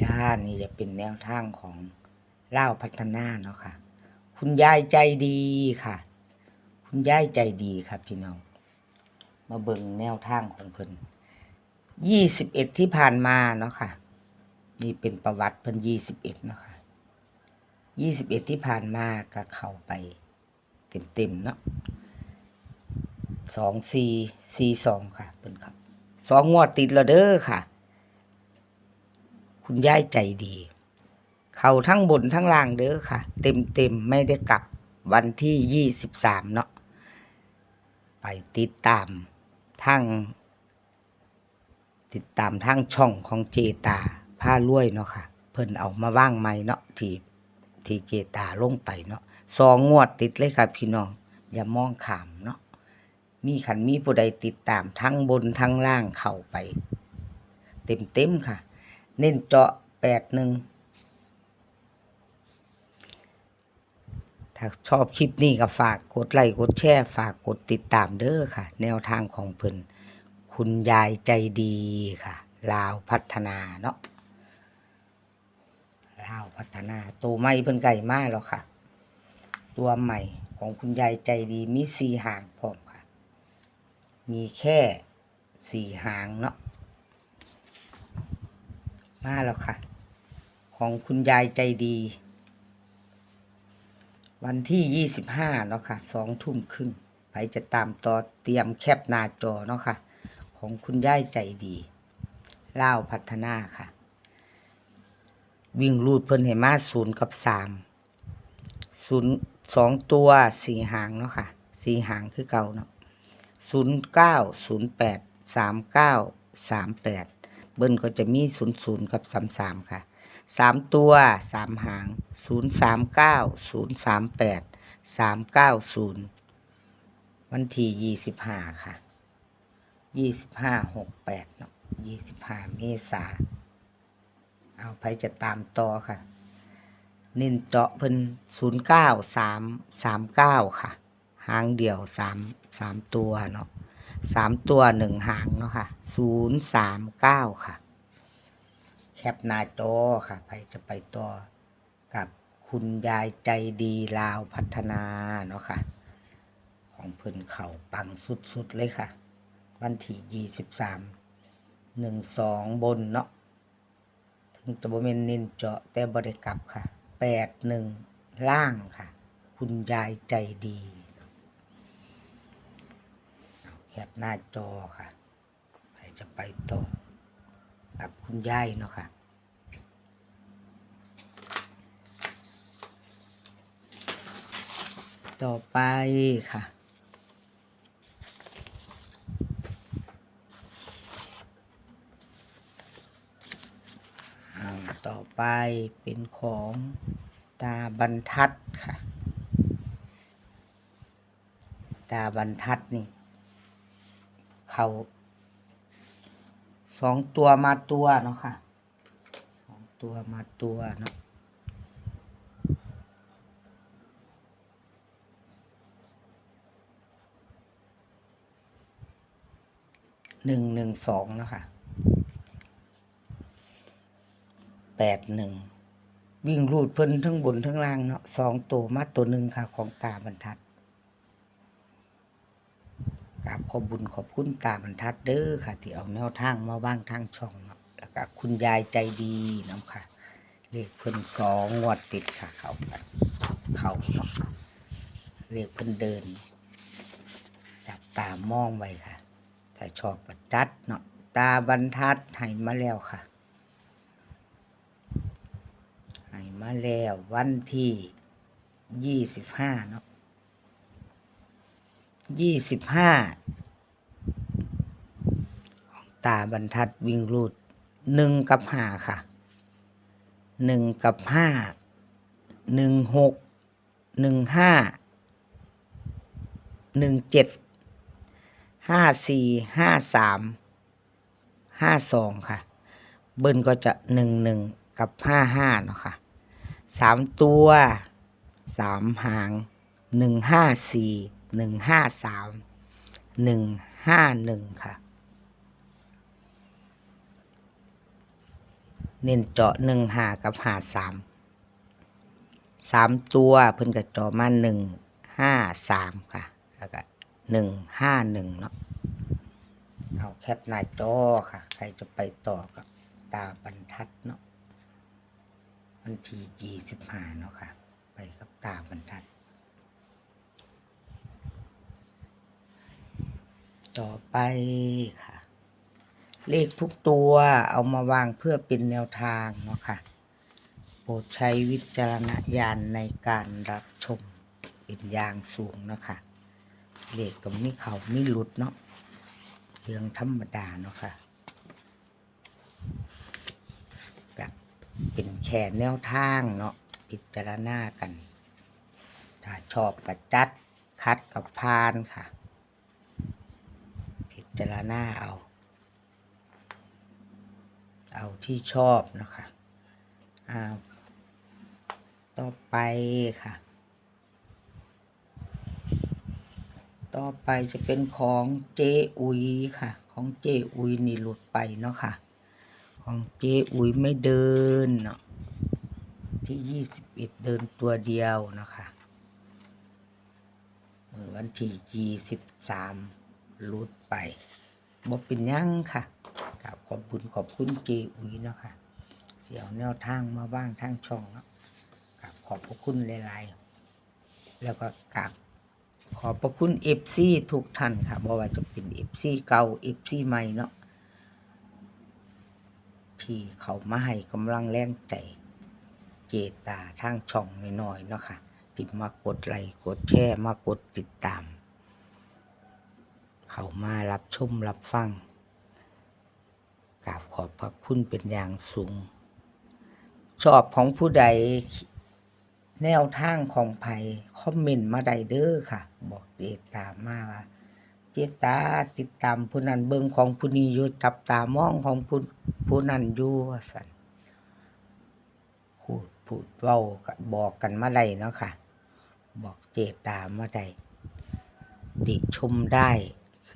จ้านี่จะเป็นแนวทางของเล่าพัฒนาเนาะค่ะ คุณยายใจดีค่ะ คุณยายใจดีครับพี่น้อง มาเบิ่งแนวทางของเพิ่นยี่สิบเอ็ดที่ผ่านมาเนาะค่ะ นี่เป็นประวัติเพิ่นยี่สิบเอ็ดเนาะค่ะยี่สิบเอ็ดที่ผ่านมาก็เข้าไป เต็มๆเนาะสองสี่สี่สองค่ะเพิ่นครับสองงวดติดแล้วเด้อค่ะ คุณยายใจดี เขาทั้งบนทั้งล่างเด้อค่ะ เต็มเต็มไม่ได้กลับวันที่ยี่สิบสามเนาะไปติดตามทั้งติดตามทั้งช่องของเจตาผ้ารวยเนาะค่ะ เพิ่นเอามาว่างใหม่เนาะที่ที่เจตาลงไปเนาะสองงวดติดเลยค่ะพี่น้อง อย่ามองขามเนาะมีขันมีผู้ใดติดตามทั้งบนทั้งล่างเข้าไป เต็มเต็มค่ะ เน้นเจาะแปดหนึ่งถ้าชอบคลิปนี้ก็ฝากกดไลค์กดแชร์ฝากกดติดตามเด้อค่ะ แนวทางของเพิ่นคุณยายใจดีค่ะ ลาวพัฒนาเนาะลาวพัฒนาตัวใหม่เพิ่นไก่มากแล้วค่ะ ตัวใหม่ของคุณยายใจดีมีสี่หางพร้อมค่ะ มีแค่สี่หางเนาะ มาแล้วค่ะ ของคุณยายใจดี วันที่ยี่สิบห้าเนาะค่ะสองทุ่มครึ่งไปจะตามต่อเตรียมแคปหน้าจอเนาะค่ะ ของคุณยายใจดีเล่าพัฒนาค่ะ วิ่งรูดเพิ่นให้มาศูนย์กับสามศูนย์สองตัวสี่หางเนาะค่ะสี่หางคือเก่าเนาะศูนย์เก้าศูนย์แปดสามเก้าสามแปด เบิ้ลก็จะมีศูนย์ศูนย์กับสามสามค่ะสามตัวสามหางศูนย์สามเก้าศูนย์สามแปดสามเก้าศูนย์วันที่ยี่สิบห้าค่ะยี่สิบห้าหกแปดเนาะยี่สิบห้าเมษาเอาไปจะตามต่อค่ะน้นเจาะเพิ่นศูนย์เก้าสามสามเก้าค่ะ หางเดียวสามสามตัวเนาะ สามตัวหนึ่งหางเนาะค่ะศูนย์สามเก้าค่ะ แคปหน้าจอค่ะไปจะไปต่อกับคุณยายใจดีลาวพัฒนาเนาะค่ะ ของเพิ่นเขาปังสุดๆเลยค่ะ วันที่ยี่สิบสามหนึ่งสองบนเนาะถึงจะบ่เมนน้นเจาะแต่บริกลับค่ะแปดหนึ่งล่างค่ะ คุณยายใจดี แคปหน้าจอค่ะไปจะไปต่อกับคุณยายเนาะค่ะต่อไปค่ะ ต่อไปเป็นของตาบรรทัดค่ะ ตาบรรทัดนี่ เขาสองตัวมาตัวเนาะค่ะสองตัวมาตัวเนาะหนึ่งหนึ่งสองเนาะค่ะแปดหนึ่งวิ่งรูดเพิ่นทั้งบนทั้งล่างเนาะสองตัวมาตัวหนึ่งค่ะ ของตาบรรทัด กราบขอบุญขอบคุณตาบรรทัดเด้อค่ะ ที่เอาแนวทางมาว่างทางช่องเนาะแล้วก็คุณยายใจดีนาะค่ะ เลขเพิ่นสองงวดติดค่ะ เขาค่ะเขาเนาะเลขเพิ่นเดิน จับตามองไว้ค่ะถ้าชอบประจัดเนาะตาบรรทัดให้มาแล้วค่ะให้มาแล้ววันที่ยี่สิบห้าเนาะ ยี่สิบห้าตาบรรทัดวิ่งรูดหนึ่งกับห้าค่ะหนึ่งกับห้าหนึ่งหกหนึ่งห้าหนึ่งเจ็ดห้าสี่ห้าสามห้าสองค่ะ เบิ้ลก็จะหนึ่งหนึ่งกับห้าห้าเนาะค่ะสามตัวสามหางหนึ่งห้าสี่ หนึ่งห้าสามหนึ่งห้าหนึ่งค่ะ เน้นเจาะหนึ่งหากับหาสามสามตัวเพิ่นกับจอมาหนึ่งห้าสามค่ะแล้วก็หนึ่งห้าหนึ่งเนาะเอาแคปหน้าจอค่ะ ใครจะไปต่อกับตาบรรทัดเนาะวันที่ยี่สิบห้าเนาะค่ะ ไปกับตาบรรทัด ต่อไปค่ะ เลขทุกตัวเอามาวางเพื่อเป็นแนวทางเนาะค่ะ โปรดใช้วิจารณญาณในการรับชมเป็นอย่างสูงเนาะค่ะ เลขก็มีเขามีหลุดเนาะเรื่องธรรมดาเนาะค่ะก็เป็นแค่แนวทางเนาะพิจารณากัน ถ้าชอบกับจัดคัดกับพานค่ะ จารณาเอา เอาที่ชอบนะคะอ้าต่อไปค่ะ ต่อไปจะเป็นของเจอุยค่ะ ของเจอุยนี่หลุดไปเนาะค่ะ ของเจอุยไม่เดินเนาะที่ยี่สิบเอ็ดเดินตัวเดียวนะคะเมื่อวันที่ยี่สิบสาม ลุดไปบ่เป็นยังค่ะกราบขอบคุณขอบคุณเจอุยเนาะค่ะเดี๋ยวแนวทางมาว่างทางช่องเนาะกราบขอบพระคุณหลายๆ แล้วก็กราบขอบพระคุณเอฟซีทุกท่านค่ะบ่ว่าจะเป็นเอฟซีเก่าเอฟซีใหม่เนาะที่เขามาให้กำลังแรงใจเจตาทางช่องน้อยๆเนาะค่ะติดมากดไลค์กดแชร์มากดติดตาม เขามารับชมรับฟังกราบขอบพระคุณเป็นอย่างสูง ชอบของผู้ใดแนวทางของไผคอมเมนต์มาได้เด้อค่ะ บอกเจตามาว่า เจตาติดตามผู้นั้นเบิ่งของผู้นี้อยู่จับตามองของผู้ผู้นั้นอยู่ว่าซั่นพูดพูดเว้าบอกกันมาได้เนาะค่ะ บอกเจตามาได้ติชมได้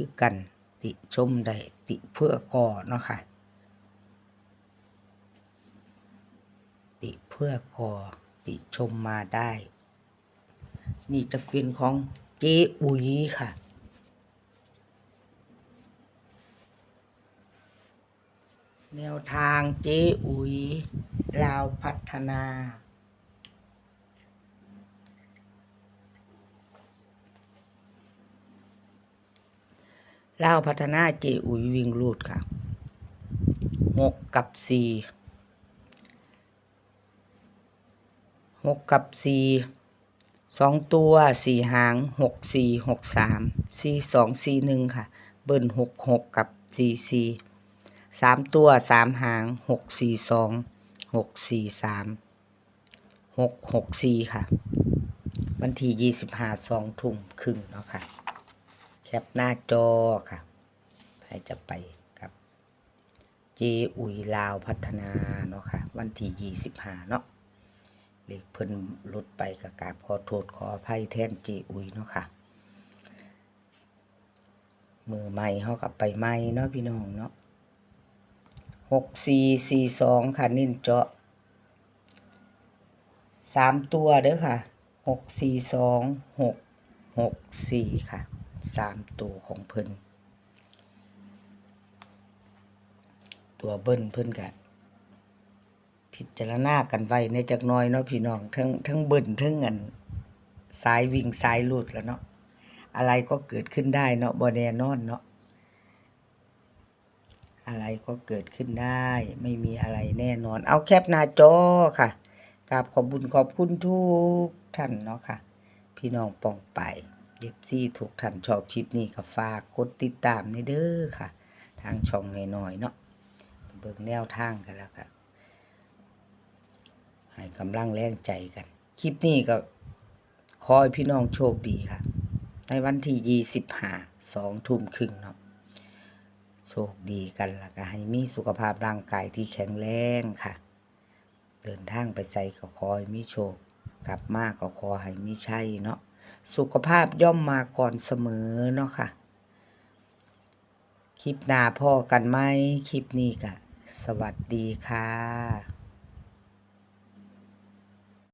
คือกันติชมได้ติเพื่อก่อเนาะค่ะ ติเพื่อก่อติชมมาได้ นี่จะเป็นของเจอุยค่ะแนวทางเจอุยลาวพัฒนา เล่าพัฒนาเจอุยวิ่งรูดค่ะหกกับสี่หกกับสี่สองตัวสี่หางหกสี่หกสามสี่สองสี่หนึ่งค่ะ เบิ้ลหกหกกับสี่สี่สามตัวสามหางหกสี่สองหกสี่สามหกหกสี่ค่ะ วันที่ยี่สิบห้าสองทุ่มครึ่งเนาะค่ะ แคปหน้าจอค่ะใครจะไปกับ เจอุยลาวพัฒนาเนาะค่ะ วันที่ยี่สิบห้าเนาะเลขเพิ่นหลุดไปกับกาบขอโทษขออภัยแทนเจอุยเนาะค่ะ มือใหม่เขากับไปใหม่เนาะพี่น้องเนาะหกสี่สี่สองค่ะนิ่นเจาะสามตัวเด้อค่ะหกสี่สองหกหกสี่ค่ะ สามตัวของเพิ่นตัวเบิ้ลเพิ่นกะพิจารณากันไว้ในจักน้อยเนาะพี่น้องทั้งทั้งเบิ้ลทั้งเงินสายวิ่งสายลูดแล้วเนาะอะไรก็เกิดขึ้นได้เนาะบอแนนอนเนาะอะไรก็เกิดขึ้นได้ ไม่มีอะไรแน่นอน เอาแคปหน้าจอค่ะกราบขอบบุญขอบคุณทุกท่านเนาะค่ะ พี่น้องปองไป เย็บซี่ทุกท่านชอบคลิปนี้ก็ฝากกดติดตามในเด้อค่ะ ทางช่องน้อยๆเนาะเบิ่งแนวทางกันแล้วก็ให้กำลังแรงใจกัน คลิปนี้ก็ขอให้พี่น้องโชคดีค่ะ ในวันที่ยี่สิบห้าสองทุ่มครึ่งเนาะโชคดีกันแล้วก็ให้มีสุขภาพร่างกายที่แข็งแรงค่ะ เดินทางไปใส่ก็ขอให้มีโชค กลับมาก็ขอให้มีชัยเนาะ สุขภาพย่อมมาก่อนเสมอเนาะค่ะ คลิปหน้าพ่อกันไหมคลิปนี้กะ สวัสดีค่ะ